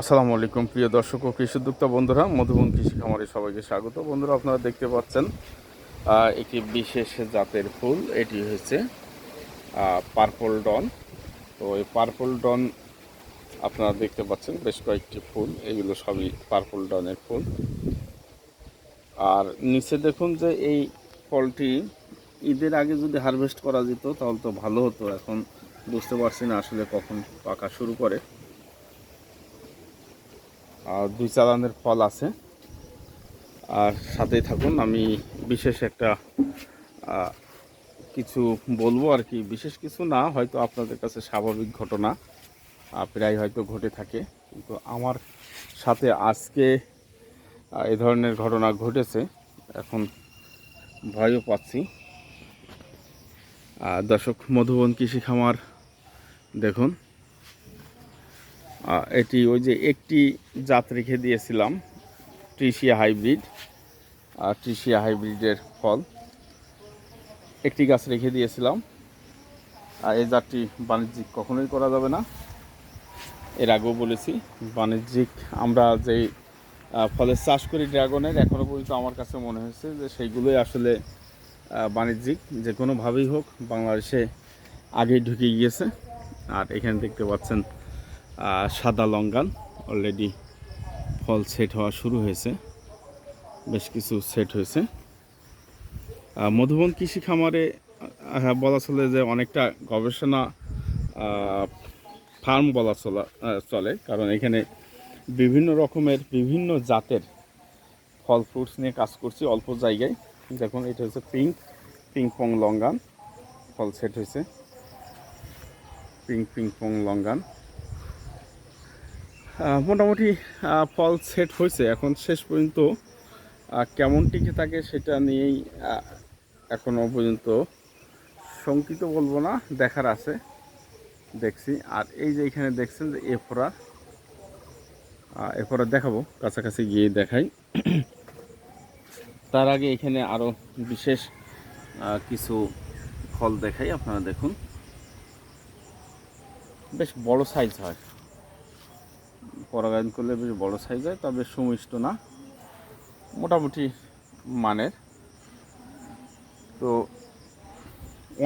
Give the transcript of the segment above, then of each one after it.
আসসালামু আলাইকুম, প্রিয় দর্শক ও কৃষি উদ্যোক্তা বন্ধুরা, মধুবন কৃষি খামারে সবাইকে স্বাগত। বন্ধুরা, আপনারা দেখতে পাচ্ছেন একটি বিশেষ জাতের ফুল। এটি হচ্ছে পার্পল ডন তো এই পার্পল ডন আপনারা দেখতে পাচ্ছেন, বেশ কয়েকটি ফুল। এগুলো সবই পার্পল ডনের ফুল। আর নিচে দেখুন যে এই ফলটি ঈদের আগে যদি হারভেস্ট করা যেত, তাহলে তো ভালো হতো। এখন বুঝতে পারছি না আসলে কখন পাকা শুরু করে। আর দুই চালানের ফল আছে। আর সাথেই থাকুন, আমি বিশেষ একটা কিছু বলব আর কি। বিশেষ কিছু না, হয়তো আপনাদের কাছে স্বাভাবিক ঘটনা প্রায় হয়তো ঘটে থাকে। কিন্তু আমার সাথে আজকে এ ধরনের ঘটনা ঘটেছে। এখন ভয়ও পাচ্ছি। দর্শক মধুবন কৃষি খামার, দেখুন। এটি ওই যে একটি জাত রেখে দিয়েছিলাম ট্রিসিয়া হাইব্রিড আর ট্রিসিয়া হাইব্রিডের ফল। একটি গাছ রেখে দিয়েছিলাম আর এই জাতটি বাণিজ্যিক কখনোই করা যাবে না। এর আগেও বলেছি বাণিজ্যিক আমরা আহ, ফলের চাষ করি ড্রাগনের এখনও পর্যন্ত আমার কাছে মনে হয়েছে যে সেইগুলোই আসলে বাণিজ্যিক যে কোনোভাবেই হোক বাংলাদেশে আগেই ঢুকে গিয়েছে। আর এখানে দেখতে পাচ্ছেন সাদা লঙ্গান অলরেডি ফল সেট হওয়া শুরু হয়েছে। বেশ কিছু সেট হয়েছে। মধুবন কৃষি খামারে বলা চলে যে অনেকটা গবেষণা ফার্ম বলা চলা চলে। কারণ এখানে বিভিন্ন রকমের বিভিন্ন জাতের ফল ফ্রুটস নিয়ে কাজ করছি অল্প জায়গায়। দেখুন, এটা হচ্ছে পিঙ্ক পিং পং লঙ্গান ফল সেট হয়েছে। পিঙ্ক পিং পং লঙ্গান মোটামুটি ফল সেট হয়েছে। এখন শেষ পর্যন্ত কেমন টিকে থাকে সেটা নিয়েই এখনও পর্যন্ত শঙ্কিত বলব না, দেখার আছে। দেখছি। আর এই যে এখানে দেখছেন যে এফোরা এরপরে দেখাবো, কাছাকাছি গিয়ে দেখাই। তার আগে এখানে আরও বিশেষ কিছু ফল দেখাই, আপনারা দেখুন। বেশ বড় সাইজ হয়। পরাগায়ন করলে বেশ বড় সাইজ হয়, তবে সুমিষ্ট না। মোটামুটি মানের। তো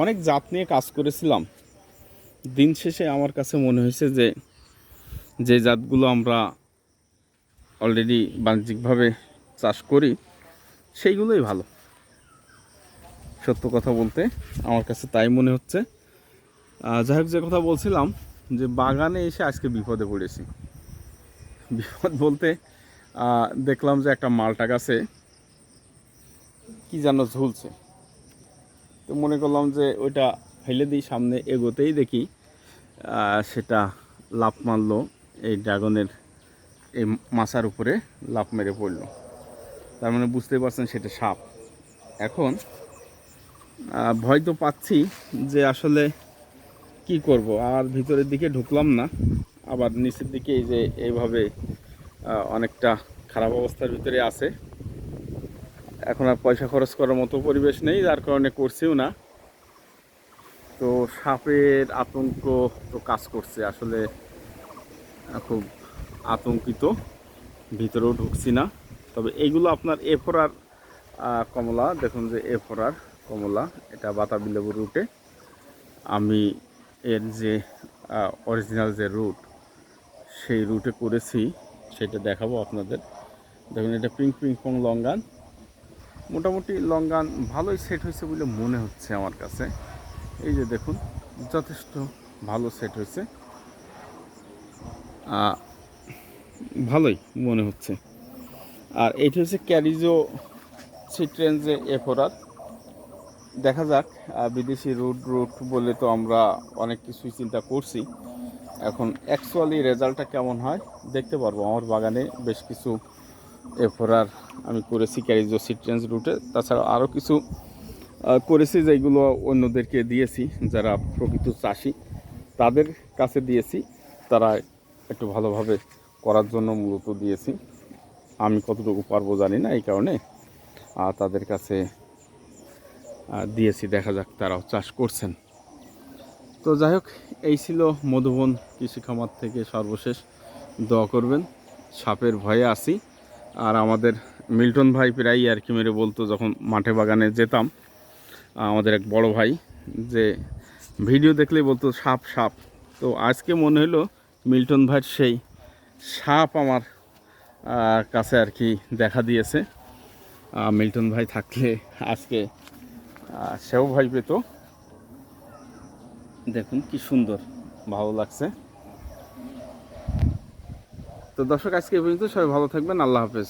অনেক জাত নিয়ে কাজ করেছিলাম। দিন শেষে আমার কাছে মনে হয়েছে যে যে জাতগুলো আমরা অলরেডি বাণিজ্যিকভাবে চাষ করি, সেইগুলোই ভালো। সত্য কথা বলতে আমার কাছে তাই মনে হচ্ছে। যাই হোক, যে কথা বলছিলাম, যে বাগানে এসে আজকে বিপদে পড়েছি। বিপদ বলতে দেখলাম যে একটা মালটা গাছে কি যেন ঝুলছে। তো মনে করলাম যে ওইটা ফেলে দিই, সামনে এগোতেই দেখি সেটা লাফ মারলো, এই ড্রাগনের, এই মাছার উপরে লাফ মেরে পড়ল। তার মানে বুঝতেই পারছেন সেটা সাপ। এখন ভয় তো পাচ্ছি যে আসলে কি করব, আর ভিতরের দিকে ঢুকলাম না। আবার নিচের দিকে এই যে এইভাবে অনেকটা খারাপ অবস্থার ভিতরে আছে। এখন আর পয়সা খরচ করার মতো পরিবেশ নেই, যার কারণে করছিও না। তো সাপের আতঙ্ক তো কাজ করছে, আসলে খুব আতঙ্কিত, ভিতরেও ঢুকছি না। তবে এইগুলো আপনার এ ফোরার কমলা, দেখুন যে এ ফোরার কমলা, এটা বাতাবি লেবুর রুটে আমি এর যে অরিজিনাল যে রুট সেই রুটে করেছি, সেটা দেখাবো আপনাদের। দেখুন, এটা পিঙ্ক পিঙ্ক পং লঙ্গান। মোটামুটি লঙ্গান ভালোই সেট হয়েছে বলে মনে হচ্ছে আমার কাছে। এই যে দেখুন, যথেষ্ট ভালো সেট হয়েছে। ভালোই মনে হচ্ছে। আর এইটা হচ্ছে ক্যারিজো সিট্রেঞ্জে এফোরার দেখা যাক বিদেশি রুট রুট বলে তো আমরা অনেক কিছুই চিন্তা করছি। এখন অ্যাকচুয়ালি রেজাল্টটা কেমন হয় দেখতে পারব। আমার বাগানে বেশ কিছু এফোরার আমি করেছি ক্যারিজো সিট্রেঞ্জ রুটে তাছাড়া আরও কিছু করেছি যেগুলো অন্যদেরকে দিয়েছি যারা প্রকৃত চাষি তাদের কাছে দিয়েছি। তারা একটু ভালোভাবে করার জন্য মূলত দিয়েছি। আমি কতটুকু পারব জানি না এই কারণে। আহ, তাদের কাছে দিয়েছি। দেখা যাক তারাও চাষ করছেন। তো যাই হোক, এই ছিল মধুবন কৃষি খামার থেকে সর্বশেষ। দোয়া করবেন, সাপের ভয়ে আসি আর আমাদের মিল্টন ভাই প্রায়ই আর কি মেরে বলতো, যখন মাঠে বাগানে যেতাম, আমাদের এক বড় ভাই যে ভিডিও দেখলেই বলতো, সাপ সাপ। তো আজকে মনে হলো মিল্টন ভাইয়ের সেই সাপ আমার কাছে আর কি দেখা দিয়েছে। মিল্টন ভাই থাকলে আজকে সেও ভাই পেত। দেখুন কি সুন্দর। ভালো লাগছে। তো দর্শক আজকে পর্যন্ত সবাই ভালো থাকবেন। আল্লাহ হাফেজ।